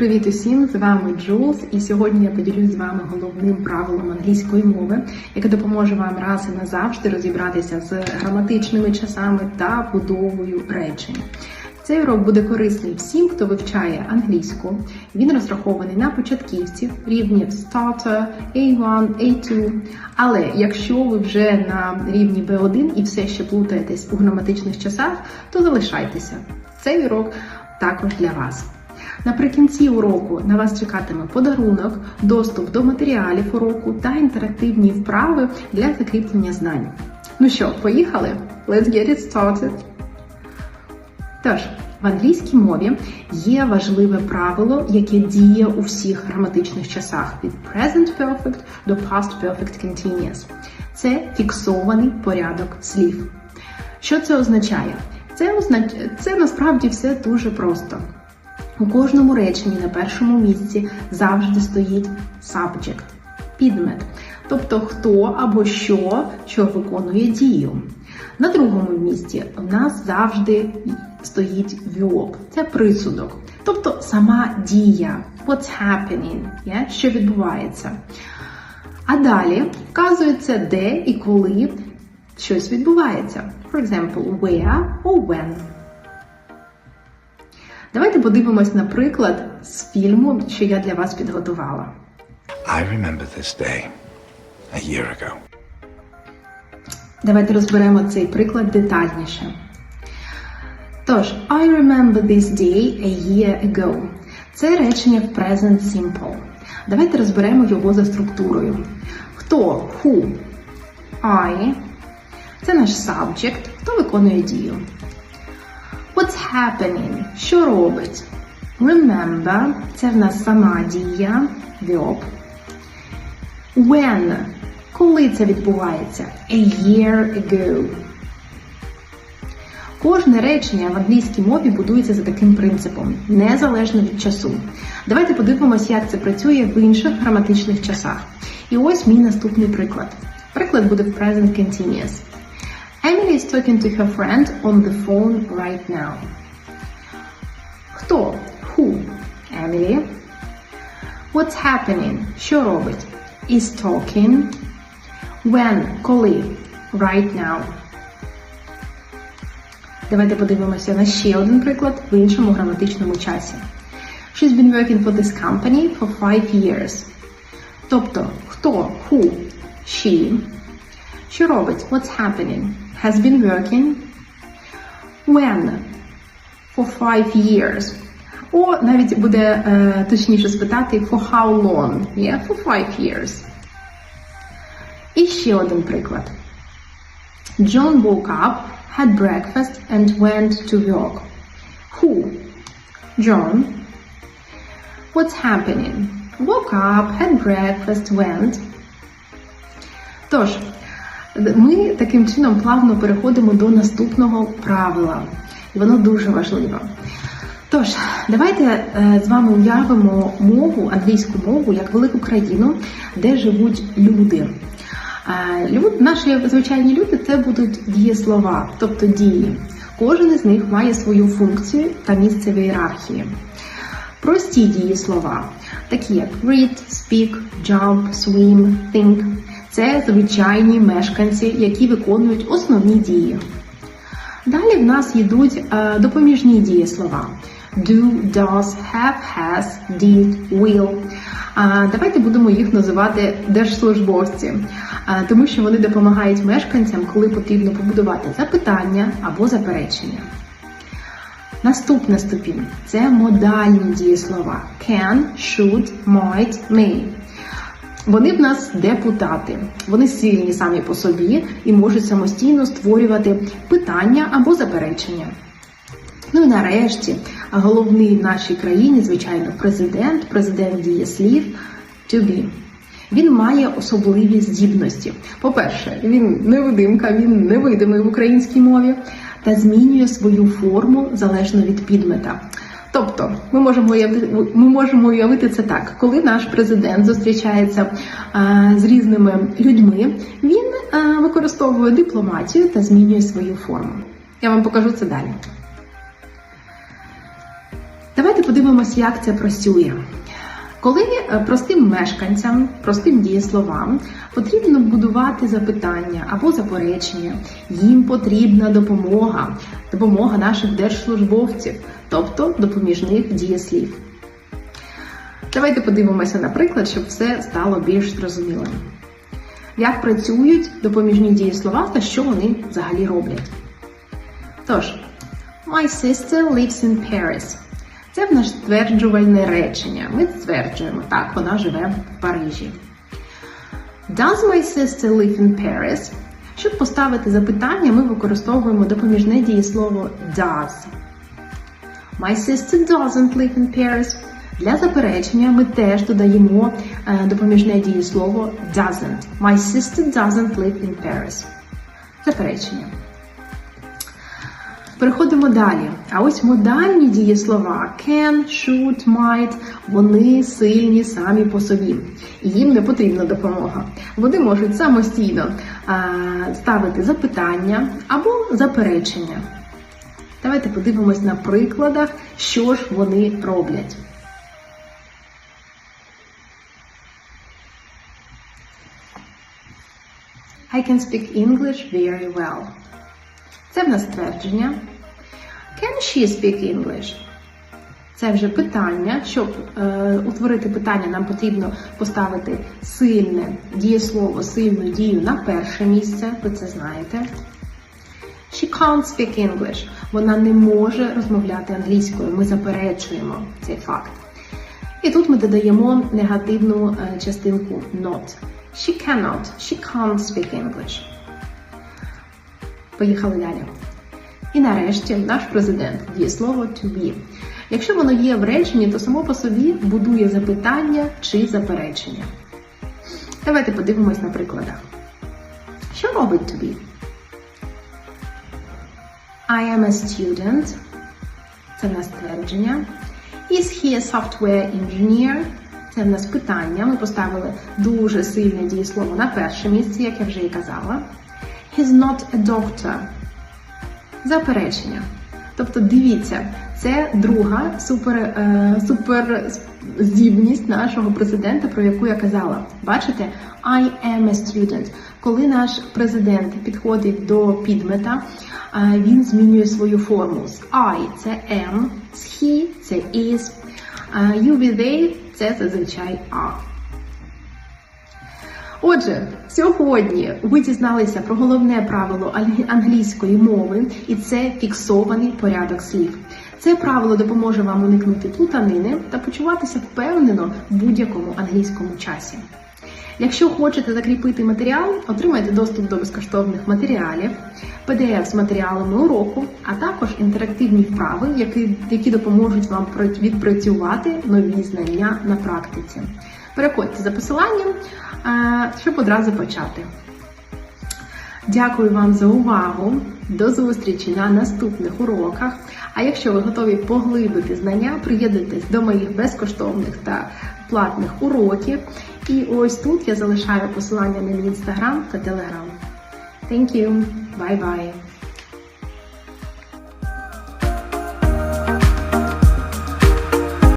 Привіт усім! З вами Джулс, і сьогодні я поділюсь з вами головним правилом англійської мови, яке допоможе вам раз і назавжди розібратися з граматичними часами та будовою речень. Цей урок буде корисний всім, хто вивчає англійську. Він розрахований на початківців рівнів Starter, A1, A2. Але якщо ви вже на рівні B1 і все ще плутаєтесь у граматичних часах, то залишайтеся. Цей урок також для вас. Наприкінці уроку на вас чекатиме подарунок, доступ до матеріалів уроку та інтерактивні вправи для закріплення знань. Ну що, поїхали? Let's get it started! Тож, в англійській мові є важливе правило, яке діє у всіх граматичних часах від present perfect до past perfect continuous. Це фіксований порядок слів. Що це означає? Це, означ... це насправді все дуже просто. У кожному реченні на першому місці завжди стоїть subject, підмет, тобто хто або що, що виконує дію. На другому місці у нас завжди стоїть verb, це присудок, тобто сама дія, what's happening, yeah? що відбувається. А далі вказується, де і коли щось відбувається. For example, where or when. Давайте подивимось на приклад з фільму, що я для вас підготувала. I remember this day a year ago. Давайте розберемо цей приклад детальніше. Тож, I remember this day a year ago. Це речення в present simple. Давайте розберемо його за структурою. Хто? Who? I. Це наш subject. Хто виконує дію? What's happening? Що робить? Remember це в нас сама дія, verb. When? Коли це відбувається? A year ago. Кожне речення в англійській мові будується за таким принципом, незалежно від часу. Давайте подивимося, як це працює в інших граматичних часах. І ось мій наступний приклад. Приклад буде в present continuous. Emily is talking to her friend on the phone right now. Хто? Who? Emily. What's happening? Що робить? Is talking. When? Коли? Right now. Давайте подивимося на ще один приклад в іншому граматичному часі. She's been working for this company for five years. Тобто, хто? Who? She. Що робить? What's happening? Has been working. When? For five years. О, навіть буде е, точніше спитати for how long? Yeah, for five years. І ще один приклад. John woke up, had breakfast and went to work. Who? John. What's happening? Woke up, had breakfast, went. Тож, ми таким чином плавно переходимо до наступного правила. І воно дуже важливе. Тож, давайте е, з вами уявимо мову, англійську мову, як велику країну, де живуть люди. Е, Люд, наші звичайні люди це будуть дієслова, тобто дії. Кожен із них має свою функцію та місце в ієрархії. Прості дієслова, такі як read, speak, jump, swim, think – це звичайні мешканці, які виконують основні дії. Далі в нас йдуть е, допоміжні дієслова do, does, have, has, did, will. А, Давайте будемо їх називати держслужбовці, а, тому що вони допомагають мешканцям, коли потрібно побудувати запитання або заперечення. Наступна ступінь це модальні дієслова can, should, might, may. Вони в нас депутати. Вони сильні самі по собі і можуть самостійно створювати питання або заперечення. Ну і нарешті, головний в нашій країні, звичайно, президент, президент дієслів to. Він має особливі здібності. По-перше, він невидимка, він невидимий в українській мові та змінює свою форму залежно від підмета. Тобто, ми можемо уявити, ми можемо уявити це так, коли наш президент зустрічається а, з різними людьми, він а, використовує дипломатію та змінює свою форму. Я вам покажу це далі. Давайте подивимося, як це працює. Коли е, простим мешканцям, простим дієсловам потрібно будувати запитання або заперечення, їм потрібна допомога, допомога наших держслужбовців, тобто допоміжних дієслів. Давайте подивимося на приклад, щоб все стало більш зрозумілим. Як працюють допоміжні дієслова та що вони взагалі роблять. Тож, My sister lives in Paris. Це в наш стверджувальне речення. Ми стверджуємо, так, вона живе в Парижі. Does my sister live in Paris? Щоб поставити запитання, ми використовуємо допоміжне дієслово does. My sister doesn't live in Paris. Для заперечення ми теж додаємо е, допоміжне дієслово doesn't. My sister doesn't live in Paris. Заперечення. Переходимо далі. А ось модальні дієслова can, should, might, вони сильні самі по собі. Їм не потрібна допомога. Вони можуть самостійно а, ставити запитання або заперечення. Давайте подивимось на прикладах, що ж вони роблять. I can speak English very well. Це в нас твердження. Can she speak English? Це вже питання. Щоб е, утворити питання, нам потрібно поставити сильне дієслово, сильну дію на перше місце. Ви це знаєте. She can't speak English. Вона не може розмовляти англійською. Ми заперечуємо цей факт. І тут ми додаємо негативну е, частинку not. She cannot, she can't speak English. Поїхали далі. І нарешті наш президент дієслово to be. Якщо воно є в реченні, то само по собі будує запитання чи заперечення. Давайте подивимось на прикладах. Що робить to? I am a student. Це в нас твердження. Is he a software engineer? Це в нас питання. Ми поставили дуже сильне дієслово на перше місце, як я вже і казала. He's not a doctor. Заперечення. Тобто, дивіться, це друга супер, е, супер здібність нашого президента, про яку я казала. Бачите? I am a student. Коли наш президент підходить до підмета, е, він змінює свою форму. З I це am, з he це is, е, you be they це зазвичай are. Отже, сьогодні ви дізналися про головне правило англійської мови, і це фіксований порядок слів. Це правило допоможе вам уникнути плутанини та почуватися впевнено в будь-якому англійському часі. Якщо хочете закріпити матеріал, отримайте доступ до безкоштовних матеріалів, PDF з матеріалами уроку, а також інтерактивні вправи, які, які допоможуть вам відпрацювати нові знання на практиці. Переходьте за посиланням, е, щоб одразу почати. Дякую вам за увагу. До зустрічі на наступних уроках. А якщо ви готові поглибити знання, приєднуйтесь до моїх безкоштовних та платних уроків. І ось тут я залишаю посилання на мій інстаграм та телеграм. Thank you. Bye bye.